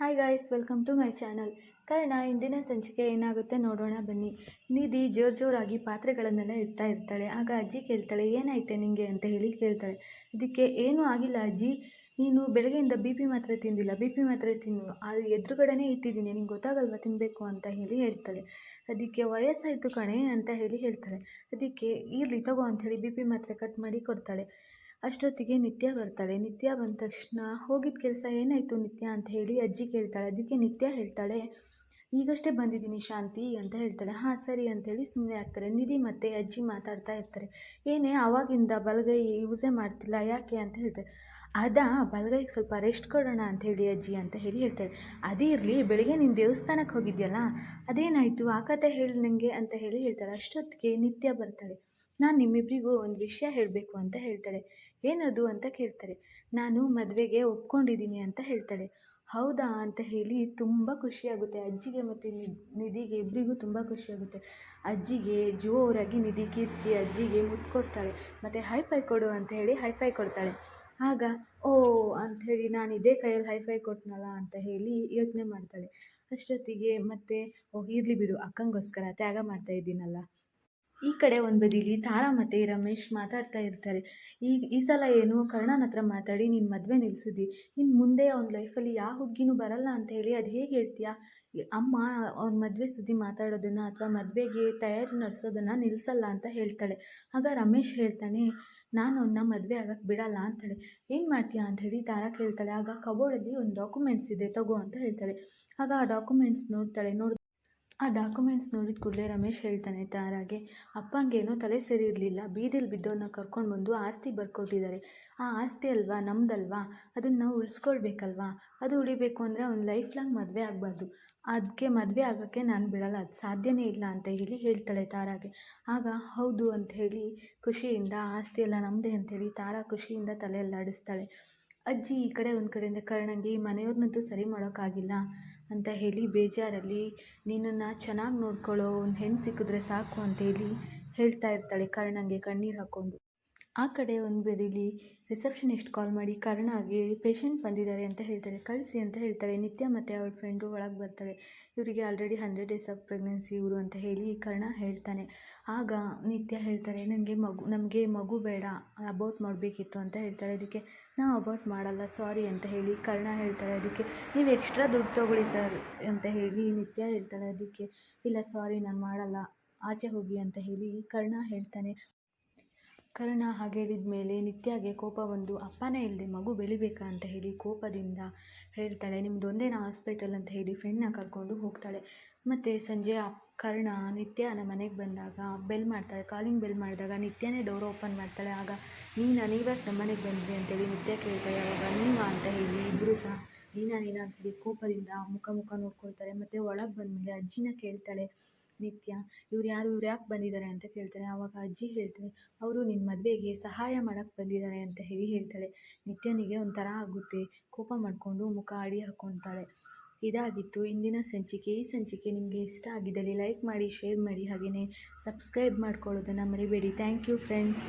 Hi guys welcome to my channel ಕಾರಣ, ಇಂದಿನ ಸಂಚಿಕೆ ಏನಾಗುತ್ತೆ ನೋಡೋಣ ಬನ್ನಿ. ನಿಧಿ ಜೋರು ಜೋರಾಗಿ ಪಾತ್ರೆಗಳನ್ನೆಲ್ಲ ಇಡ್ತಾ ಇರ್ತಾಳೆ. ಆಗ ಅಜ್ಜಿ ಕೇಳ್ತಾಳೆ, ಏನಾಯ್ತೆ ನಿಂಗೆ? ಅಂತ ಹೇಳಿ ಕೇಳ್ತಾಳೆ. ಇದಕ್ಕೆ ಏನೂ ಆಗಿಲ್ಲ ಅಜ್ಜಿ. ನೀನು ಬೆಳಗ್ಗೆಯಿಂದ ಬಿ ಪಿ ಮಾತ್ರೆ ತಿಂದಿಲ್ಲ. ಬಿ ಪಿ ಮಾತ್ರೆ ತಿನ್ನು. ಅದು ಎದುರುಗಡೆನೇ ಇಟ್ಟಿದ್ದೀನಿ. ನಿಂಗೆ ಗೊತ್ತಾಗಲ್ವ ತಿನ್ನಬೇಕು ಅಂತ ಹೇಳಿ ಹೇಳ್ತಾಳೆ. ಅದಕ್ಕೆ ವಯಸ್ಸಾಯಿತು ಕಣೆ, ಅಂತ ಹೇಳಿ ಹೇಳ್ತಾಳೆ. ಅದಕ್ಕೆ, ಇರಲಿ, ತಗೋ ಅಂಥೇಳಿ ಬಿ ಪಿ ಮಾತ್ರೆ ಕಟ್ ಮಾಡಿ ಕೊಡ್ತಾಳೆ. ಅಷ್ಟೊತ್ತಿಗೆ ನಿತ್ಯ ಬರ್ತಾಳೆ. ನಿತ್ಯ ಬಂದ ತಕ್ಷಣ ಹೋಗಿದ್ದ ಕೆಲಸ ಏನಾಯಿತು ನಿತ್ಯ? ಅಂತ ಹೇಳಿ ಅಜ್ಜಿ ಕೇಳ್ತಾಳೆ. ಅದಕ್ಕೆ ನಿತ್ಯ ಹೇಳ್ತಾಳೆ. ಈಗಷ್ಟೇ ಬಂದಿದ್ದೀನಿ ಶಾಂತಿ ಅಂತ ಹೇಳ್ತಾಳೆ. ಹಾಂ, ಸರಿ ಅಂತೇಳಿ ಸುಮ್ಮನೆ ಆಗ್ತಾರೆ. ನಿಧಿ ಮತ್ತು ಅಜ್ಜಿ ಮಾತಾಡ್ತಾ ಇರ್ತಾರೆ. ಏನೇ ಆವಾಗಿಂದ ಬಲಗೈ ಯೂಸೇ ಮಾಡ್ತಿಲ್ಲ, ಯಾಕೆ? ಅಂತ ಹೇಳ್ತಾರೆ. ಅದಾ, ಬಲಗೈಗೆ ಸ್ವಲ್ಪ ರೆಸ್ಟ್ ಕೊಡೋಣ ಅಂತ ಹೇಳಿ ಅಜ್ಜಿ ಅಂತ ಹೇಳಿ ಹೇಳ್ತಾಳೆ ಅದೇ ಇರಲಿ, ಬೆಳಿಗ್ಗೆ ನೀನು ದೇವಸ್ಥಾನಕ್ಕೆ ಹೋಗಿದ್ಯಲ್ಲ, ಅದೇನಾಯಿತು? ಆ ಕತೆ ಹೇಳಿ ನನಗೆ ಅಂತ ಹೇಳಿ ಹೇಳ್ತಾಳೆ ಅಷ್ಟೊತ್ತಿಗೆ ನಿತ್ಯ ಬರ್ತಾಳೆ. ನಾನು ನಿಮ್ಮಿಬ್ಬರಿಗೂ ಒಂದು ವಿಷಯ ಹೇಳಬೇಕು ಅಂತ ಹೇಳ್ತಾಳೆ ಏನದು ಅಂತ ಕೇಳ್ತಾರೆ. ನಾನು ಮದುವೆಗೆ ಒಪ್ಕೊಂಡಿದ್ದೀನಿ ಅಂತ ಹೇಳ್ತಾಳೆ ಹೌದಾ ಅಂತ ಹೇಳಿ ತುಂಬ ಖುಷಿಯಾಗುತ್ತೆ ಅಜ್ಜಿಗೆ ಮತ್ತು ನಿಧಿಗೆ ಇಬ್ಬರಿಗೂ ತುಂಬ ಖುಷಿಯಾಗುತ್ತೆ ಅಜ್ಜಿಗೆ ಜೋರಾಗಿ ನಿಧಿ ಕಿರ್ಚಿ ಅಜ್ಜಿಗೆ ಮುತ್ತು ಕೊಡ್ತಾಳೆ. ಮತ್ತು ಹೈಫೈ ಕೊಡು ಅಂತ ಹೇಳಿ ಹೈಫೈ ಕೊಡ್ತಾಳೆ. ಆಗ ಓ ಅಂಥೇಳಿ ನಾನು ಇದೇ ಕೈಯಲ್ಲಿ ಹೈಫೈ ಕೊಟ್ಟನಲ್ಲ ಅಂತ ಹೇಳಿ ಯೋಚನೆ ಮಾಡ್ತಾಳೆ. ಅಷ್ಟೊತ್ತಿಗೆ ಮತ್ತೆ ಓ ಇರಲಿ ಬಿಡು, ಅಕ್ಕಂಗೋಸ್ಕರ ತ್ಯಾಗ ಮಾಡ್ತಾ ಇದ್ದೀನಲ್ಲ. ಈ ಕಡೆ ಒಂದು ಬದಿಲಿ ತಾರಾ ಮತ್ತು ರಮೇಶ್ ಮಾತಾಡ್ತಾ ಇರ್ತಾರೆ. ಈಗ ಈ ಸಲ ಏನು? ಕರ್ಣನ ಹತ್ರ ಮಾತಾಡಿ, ನೀನು ಮದುವೆ ನಿಲ್ಲಿಸಿದ್ದಿ ಇನ್ನು ಮುಂದೆ ಅವ್ನ ಲೈಫಲ್ಲಿ ಯಾವ ಹುಗ್ಗಿನೂ ಬರಲ್ಲ ಅಂತ ಹೇಳಿ ಅದು ಹೇಗೆ ಹೇಳ್ತೀಯಾ? ಅಮ್ಮ ಅವ್ನ ಮದುವೆ ಸುದ್ದಿ ಮಾತಾಡೋದನ್ನು ಅಥವಾ ಮದುವೆಗೆ ತಯಾರಿ ನಡೆಸೋದನ್ನು ನಿಲ್ಲಿಸಲ್ಲ ಅಂತ ಹೇಳ್ತಾಳೆ. ಆಗ ರಮೇಶ್ ಹೇಳ್ತಾನೆ, ನಾನು ಅವನ್ನ ಮದುವೆ ಆಗಕ್ಕೆ ಬಿಡಲ್ಲ ಅಂತಾಳೆ. ಏನು ಮಾಡ್ತೀಯಾ? ಅಂತ ಹೇಳಿ ತಾರಾ ಕೇಳ್ತಾಳೆ. ಆಗ ಕಬೋರ್ಡಲ್ಲಿ ಒಂದು ಡಾಕ್ಯುಮೆಂಟ್ಸ್ ಇದೆ, ತಗೋ ಅಂತ ಹೇಳ್ತಾಳೆ. ಆಗ ಆ ಡಾಕ್ಯುಮೆಂಟ್ಸ್ ನೋಡ್ತಾಳೆ. ನೋಡಿ ಆ ಡಾಕ್ಯುಮೆಂಟ್ಸ್ ನೋಡಿದ ಕೂಡಲೇ ರಮೇಶ್ ಹೇಳ್ತಾನೆ, ತಾರಾಗೆ ಅಪ್ಪಂಗೇನೋ ತಲೆ ಸರಿ ಇರಲಿಲ್ಲ. ಬೀದಿಲಿ ಬಿದ್ದವನ್ನ ಕರ್ಕೊಂಡು ಬಂದು ಆಸ್ತಿ ಬರ್ಕೊಟ್ಟಿದ್ದಾರೆ ಆ ಆಸ್ತಿ ಅಲ್ವಾ? ನಮ್ದಲ್ವಾ? ಅದನ್ನು ನಾವು ಉಳಿಸ್ಕೊಳ್ಬೇಕಲ್ವಾ? ಅದು ಉಳಿಬೇಕು ಅಂದರೆ ಅವ್ನು ಲೈಫ್ ಲಾಂಗ್ ಮದುವೆ ಆಗಬಾರ್ದು. ಅದಕ್ಕೆ ಮದುವೆ ಆಗೋಕ್ಕೆ ನಾನು ಬಿಡಲ್ಲ. ಅದು ಸಾಧ್ಯನೇ ಇಲ್ಲ ಅಂತ ಹೇಳಿ ಹೇಳ್ತಾಳೆ ತಾರಾಗೆ. ಆಗ, ಹೌದು ಅಂತ ಹೇಳಿ ಖುಷಿಯಿಂದ, ಆಸ್ತಿ ಎಲ್ಲ ನಮ್ಮದೇ ಅಂಥೇಳಿ ತಾರಾ ಖುಷಿಯಿಂದ ತಲೆಯಲ್ಲಾಡಿಸ್ತಾಳೆ. ಅಜ್ಜಿ ಈ ಕಡೆ ಒಂದು ಕಡೆಯಿಂದ ಕರ್ಣಂಗೆ ಮನೆಯವ್ರನ್ನಂತೂ ಸರಿ ಮಾಡೋಕ್ಕಾಗಿಲ್ಲ. ಅಂತ ಹೇಳಿ ಬೇಜಾರಲ್ಲಿ, ನಿನ್ನನ್ನು ಚೆನ್ನಾಗಿ ನೋಡ್ಕೊಳ್ಳೋ ಒಂದು ಹೆಣ್ಣು ಸಿಕ್ಕಿದ್ರೆ ಸಾಕು ಅಂತ ಹೇಳಿ ಹೇಳ್ತಾ ಇರ್ತಾಳೆ ಕರ್ಣನಿಗೆ ಕಣ್ಣೀರು ಹಾಕ್ಕೊಂಡು ಆ ಕಡೆ ಒಂದು ಬದಿಲಿ ರಿಸೆಪ್ಷನಿಸ್ಟ್ ಕಾಲ್ ಮಾಡಿ ಕರ್ಣಾಗೆ ಪೇಷಂಟ್ ಬಂದಿದ್ದಾರೆ ಅಂತ ಹೇಳ್ತಾರೆ, ಕಳಿಸಿ ಅಂತ ಹೇಳ್ತಾರೆ, ನಿತ್ಯ ಮತ್ತು ಅವ್ರ ಫ್ರೆಂಡು ಒಳಗೆ ಬರ್ತಾರೆ. ಇವರಿಗೆ already hundred days of pregnancy ಇವರು ಅಂತ ಹೇಳಿ ಕರ್ಣ ಹೇಳ್ತಾನೆ. ಆಗ ನಿತ್ಯ ಹೇಳ್ತಾರೆ ನನಗೆ ಮಗು, ನಮಗೆ ಮಗು ಬೇಡ ಅಬೌಟ್ ಮಾಡಬೇಕಿತ್ತು ಅಂತ ಹೇಳ್ತಾರೆ. ಅದಕ್ಕೆ ನಾವು ಅಬೌಟ್ ಮಾಡಲ್ಲ ಸಾರಿ ಅಂತ ಹೇಳಿ ಕರ್ಣ ಹೇಳ್ತಾರೆ. ಅದಕ್ಕೆ ನೀವು ಎಕ್ಸ್ಟ್ರಾ ದುಡ್ಡು ತೊಗೊಳ್ಳಿ ಸರ್ ಅಂತ ಹೇಳಿ ನಿತ್ಯ ಹೇಳ್ತಾಳೆ. ಅದಕ್ಕೆ, ಇಲ್ಲ ಸಾರಿ ನಾನು ಮಾಡಲ್ಲ, ಆಚೆ ಹೋಗಿ ಅಂತ ಹೇಳಿ ಕರ್ಣ ಹೇಳ್ತಾನೆ. ಕರ್ಣ ಹಾಗೆ ಹೇಳಿದ ಮೇಲೆ ನಿತ್ಯಾಗೆ ಕೋಪ ಬಂದು, ಅಪ್ಪನೇ ಇಲ್ಲದೆ ಮಗು ಬೆಳಿಬೇಕಾ? ಅಂತ ಹೇಳಿ ಕೋಪದಿಂದ ಹೇಳ್ತಾಳೆ. ನಿಮ್ಮದೊಂದೇನಾ ಹಾಸ್ಪಿಟಲ್ ಅಂತ ಹೇಳಿ ಫ್ರೆಂಡ್ನ ಕರ್ಕೊಂಡು ಹೋಗ್ತಾಳೆ. ಮತ್ತು ಸಂಜೆ ಕರ್ಣ ನಿತ್ಯನ ಮನೆಗೆ ಬಂದಾಗ ಬೆಲ್ ಮಾಡ್ತಾಳೆ. ಕಾಲಿಂಗ್ ಬೆಲ್ ಮಾಡಿದಾಗ ನಿತ್ಯನೇ ಡೋರ್ ಓಪನ್ ಮಾಡ್ತಾಳೆ. ಆಗ, ನೀನಾ ನೀವ್ಯಾಕೆ ನಮ್ಮ ಮನೆಗೆ ಬಂದ್ರಿ ಅಂತೇಳಿ ನಿತ್ಯ ಕೇಳ್ತಾಳೆ. ಆವಾಗ ನೀವಾ ಅಂತ ಹೇಳಿ ಇಬ್ಬರು ಸಹ, ನೀನಾ ನೀನಾ? ಅಂತೇಳಿ ಕೋಪದಿಂದ ಮುಖ ಮುಖ ನೋಡ್ಕೊಳ್ತಾರೆ. ಮತ್ತು ಒಳಗೆ ಬಂದಮೇಲೆ ಅಜ್ಜಿನ ಕೇಳ್ತಾಳೆ ನಿತ್ಯ, ಇವ್ರು ಯಾರು, ಇವ್ರು ಯಾಕೆ ಬಂದಿದ್ದಾರೆ ಅಂತ ಕೇಳ್ತಾರೆ ಆವಾಗ ಅಜ್ಜಿ ಹೇಳ್ತಾರೆ ಅವರು ನಿನ್ನ ಮದುವೆಗೆ ಸಹಾಯ ಮಾಡಕ್ಕೆ ಬಂದಿದ್ದಾರೆ ಅಂತ ಹೇಳಿ ಹೇಳ್ತಾಳೆ. ನಿತ್ಯನಿಗೆ ಒಂಥರ ಆಗುತ್ತೆ. ಕೋಪ ಮಾಡಿಕೊಂಡು ಮುಖ ಅಡಿ ಹಾಕ್ಕೊತಾಳೆ ಇದಾಗಿತ್ತು. ಇಂದಿನ ಸಂಚಿಕೆ. ಈ ಸಂಚಿಕೆ ನಿಮಗೆ ಇಷ್ಟ ಆಗಿದ್ದಲ್ಲಿ ಲೈಕ್ ಮಾಡಿ, ಶೇರ್ ಮಾಡಿ. ಹಾಗೆಯೇ ಸಬ್ಸ್ಕ್ರೈಬ್ ಮಾಡ್ಕೊಳ್ಳೋದನ್ನು ಮರಿಬೇಡಿ. Thank you friends.